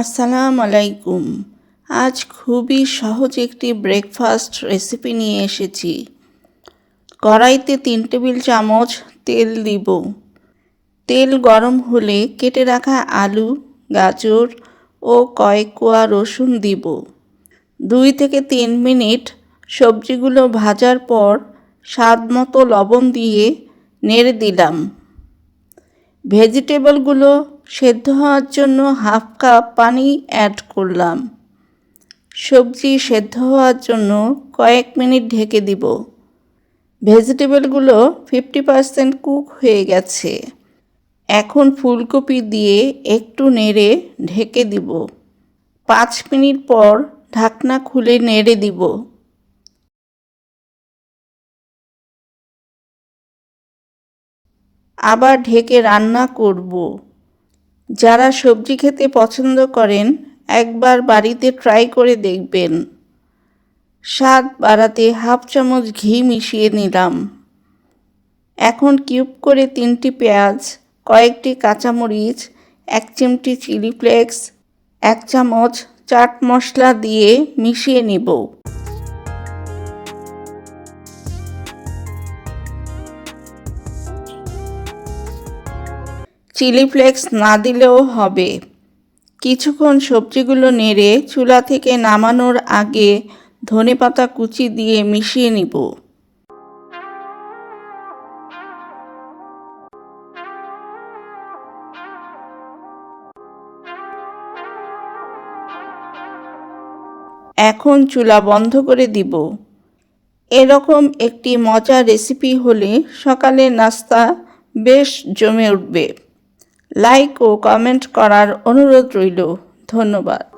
আসসালামু আলাইকুম। আজ খুবই সহজ একটি ব্রেকফাস্ট রেসিপি নিয়ে এসেছি। কড়াইতে তিন টেবিল চামচ তেল দিব। তেল গরম হলে কেটে রাখা আলু, গাজর ও কয়েক কোয়া রসুন দিব। দুই থেকে তিন মিনিট সবজিগুলো ভাজার পর স্বাদ মতো লবণ দিয়ে নেড়ে দিলাম। ভেজিটেবলগুলো সেদ্ধ হওয়ার জন্য হাফ কাপ পানি অ্যাড করলাম। সবজি সেদ্ধ হওয়ার জন্য কয়েক মিনিট ঢেকে দিব। ভেজিটেবলগুলো ফিফটি পারসেন্ট কুক হয়ে গেছে। এখন ফুলকপি দিয়ে একটু নেড়ে ঢেকে দিব। পাঁচ মিনিট পর ঢাকনা খুলে নেড়ে দিব। আবার ঢেকে রান্না করব। যারা সবজি খেতে পছন্দ করেন, একবার বাড়িতে ট্রাই করে দেখবেন। স্বাদ বাড়াতে হাফ চামচ ঘি মিশিয়ে নিলাম। এখন কিউব করে তিনটি পেঁয়াজ, কয়েকটি কাঁচামরিচ, এক চিমটি চিলি ফ্লেক্স এক চামচ চাট মশলা দিয়ে মিশিয়ে নিব। চিলি ফ্লেক্স না দিলেও হবে। কিছুক্ষণ সবজিগুলো নেড়ে চুলা থেকে নামানোর আগে ধনে পাতা কুচি দিয়ে মিশিয়ে নিব। এখন চুলা বন্ধ করে দিব। এরকম একটি মজার রেসিপি হলে সকালের নাস্তা বেশ জমে উঠবে। লাইক ও কমেন্ট করার অনুরোধ রইল। ধন্যবাদ।